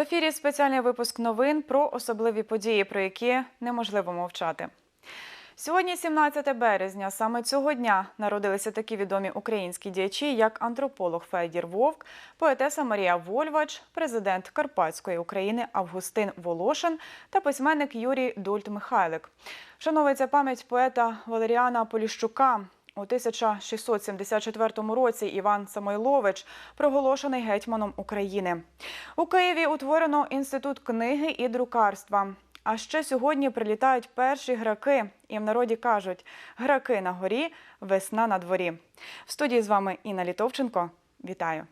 ефірі спеціальний випуск новин про особливі події, про які неможливо мовчати. Сьогодні, 17 березня, саме цього дня народилися такі відомі українські діячі, як антрополог Федір Вовк, поетеса Марія Вольвач, президент Карпатської України Августин Волошин та письменник Юрій Дульт Михайлик. Вшановується пам'ять поета Валеріана Поліщука. У 1674 році Іван Самойлович проголошений гетьманом України. У Києві утворено інститут книги і друкарства. А ще сьогодні прилітають перші граки, і в народі кажуть: граки на горі, весна на дворі. В студії з вами Інна Літовченко. Вітаю!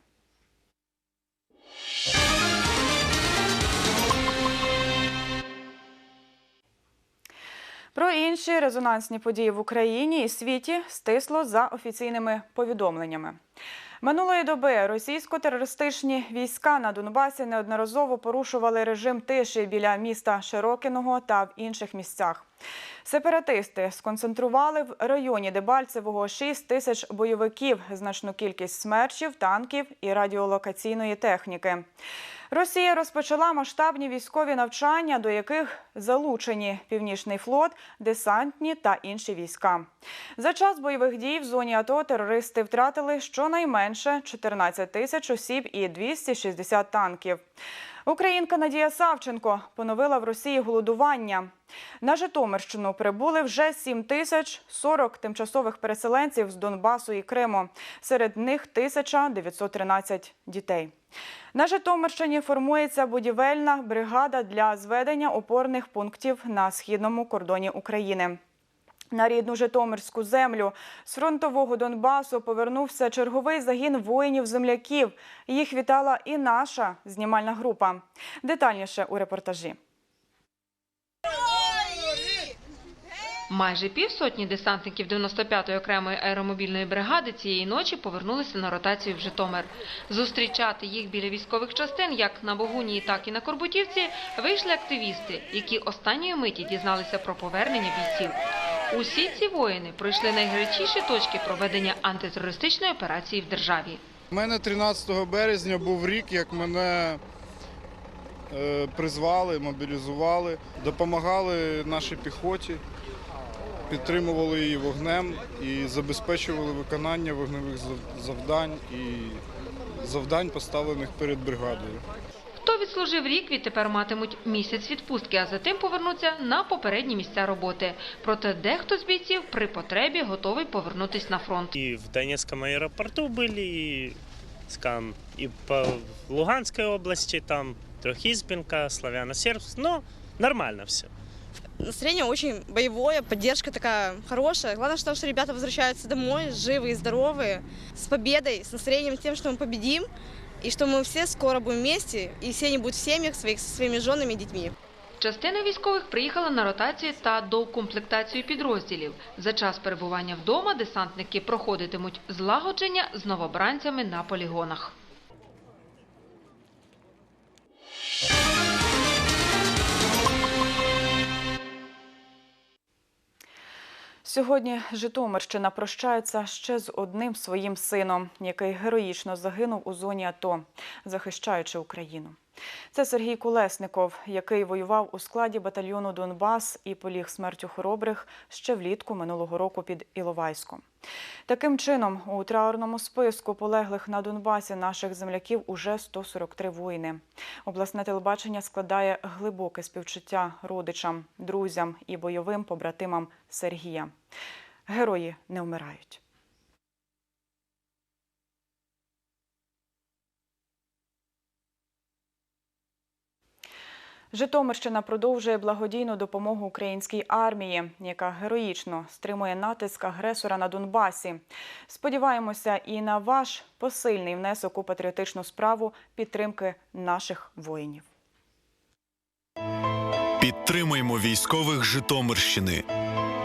Про інші резонансні події в Україні і світі стисло за офіційними повідомленнями. Минулої доби російсько-терористичні війська на Донбасі неодноразово порушували режим тиші біля міста Широкиного та в інших місцях. Сепаратисти сконцентрували в районі Дебальцевого 6 тисяч бойовиків, значну кількість смерчів, танків і радіолокаційної техніки. Росія розпочала масштабні військові навчання, до яких залучені Північний флот, десантні та інші війська. За час бойових дій в зоні АТО терористи втратили щонайменше 14 тисяч осіб і 260 танків. Українка Надія Савченко поновила в Росії голодування. На Житомирщину прибули вже 7 тисяч 40 тимчасових переселенців з Донбасу і Криму. Серед них 1913 дітей. На Житомирщині формується будівельна бригада для зведення опорних пунктів на східному кордоні України. На рідну Житомирську землю з фронтового Донбасу повернувся черговий загін воїнів-земляків. Їх вітала і наша знімальна група. Детальніше у репортажі. Майже півсотні десантників 95-ї окремої аеромобільної бригади цієї ночі повернулися на ротацію в Житомир. Зустрічати їх біля військових частин, як на Богунії, так і на Корбутівці, вийшли активісти, які останньої миті дізналися про повернення бійців. Усі ці воїни пройшли найгарячіші точки проведення антитерористичної операції в державі. У мене 13 березня був рік, як мене е, призвали, мобілізували, допомагали нашій піхоті, підтримували її вогнем і забезпечували виконання вогневих завдань і завдань, поставлених перед бригадою Хто відслужив рік, відтепер матимуть місяць відпустки, а затим повернуться на попередні місця роботи. Проте дехто з бійців при потребі готовий повернутись на фронт. И в Донецком аэропорту были, и, скажем, и по Луганской области, там Трехизбинка, Славяно-Сербск, но нормально все. Настроение очень боевое, поддержка такая хорошая. Главное, что, что ребята возвращаются домой живые и здоровые, с победой, с настроением тем, что мы победим, и що ми всі скоро будемо вместе, і всі они будут в сім'ях своїх зі своїми женами дітьми. Частина військових приїхала на ротацію та доукомплектацію підрозділів. За час перебування вдома десантники проходитимуть злагодження з новобранцями на полігонах. Сьогодні Житомирщина прощається ще з одним своїм сином, який героїчно загинув у зоні АТО, захищаючи Україну. Це Сергій Колесников, який воював у складі батальйону Донбас і поліг смертю хоробрих ще влітку минулого року під Іловайськом. Таким чином, у траурному списку полеглих на Донбасі наших земляків уже 143 воїни. Обласне телебачення складає глибоке співчуття родичам, друзям і бойовим побратимам Сергія. Герої не вмирають. Житомирщина продовжує благодійну допомогу українській армії, яка героїчно стримує натиск агресора на Донбасі. Сподіваємося і на ваш посильний внесок у патріотичну справу підтримки наших воїнів. Підтримуємо військових Житомирщини.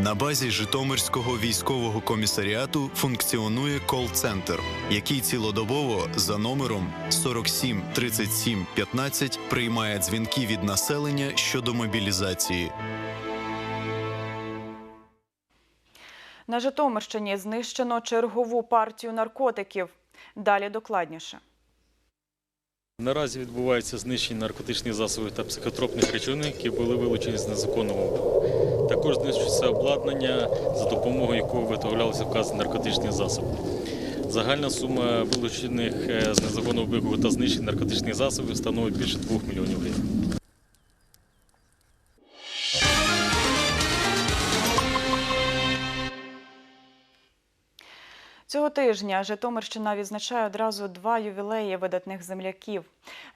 На базі Житомирського військового комісаріату функціонує кол-центр, який цілодобово за номером 47 37 15 приймає дзвінки від населення щодо мобілізації. На Житомирщині знищено чергову партію наркотиків. Далі докладніше. Наразі відбувається знищення наркотичних засобів та психотропних речовин, які були вилучені з незаконного обігу. Також знищується обладнання, за допомогою якого виготовлялися вказані наркотичні засоби. Загальна сума вилучених е, з незаконного обігу та знищення наркотичних засобів становить більше 2 мільйонів гривень. Цього тижня Житомирщина відзначає одразу два ювілеї видатних земляків.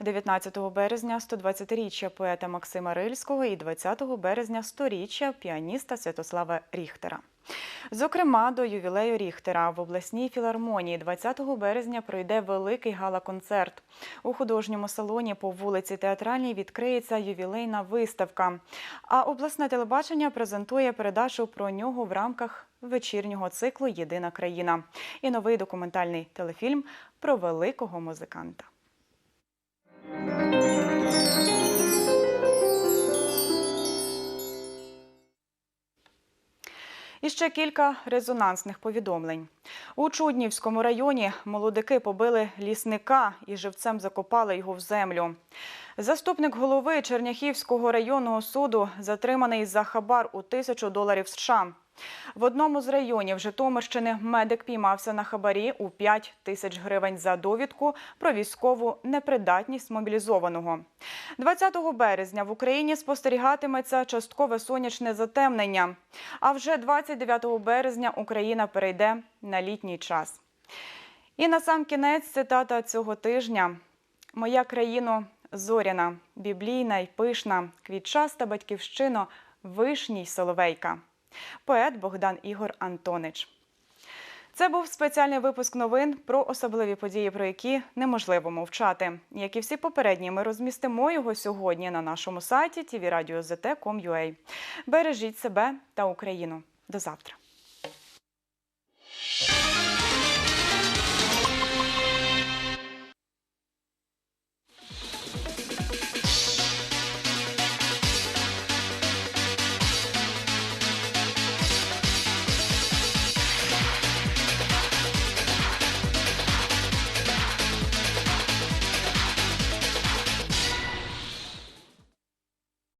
19 березня 120-річчя поета Максима Рильського і 20 березня 100-річчя піаніста Святослава Ріхтера. Зокрема, до ювілею Ріхтера в обласній філармонії 20 березня пройде великий гала-концерт. У художньому салоні по вулиці Театральній відкриється ювілейна виставка. А обласне телебачення презентує передачу про нього в рамках вечірнього циклу Єдина країна і новий документальний телефільм про великого музиканта. І ще кілька резонансних повідомлень. У Чуднівському районі молодики побили лісника і живцем закопали його в землю. Заступник голови Черняхівського районного суду затриманий за хабар у тисячу доларів США. В одному з районів Житомирщини медик піймався на хабарі у 5 тисяч гривень за довідку про військову непридатність мобілізованого. 20 березня в Україні спостерігатиметься часткове сонячне затемнення. А вже 29 березня Україна перейде на літній час. І на сам кінець цитата цього тижня: Моя країно зоряна, біблійна й пишна, квітчаста батьківщино, вишній соловейка. Поет Богдан Ігор Антонич. Це був спеціальний випуск новин про особливі події, про які неможливо мовчати. Як і всі попередні, ми розмістимо його сьогодні на нашому сайті tvradio.zt.com.ua. Бережіть себе та Україну. До завтра.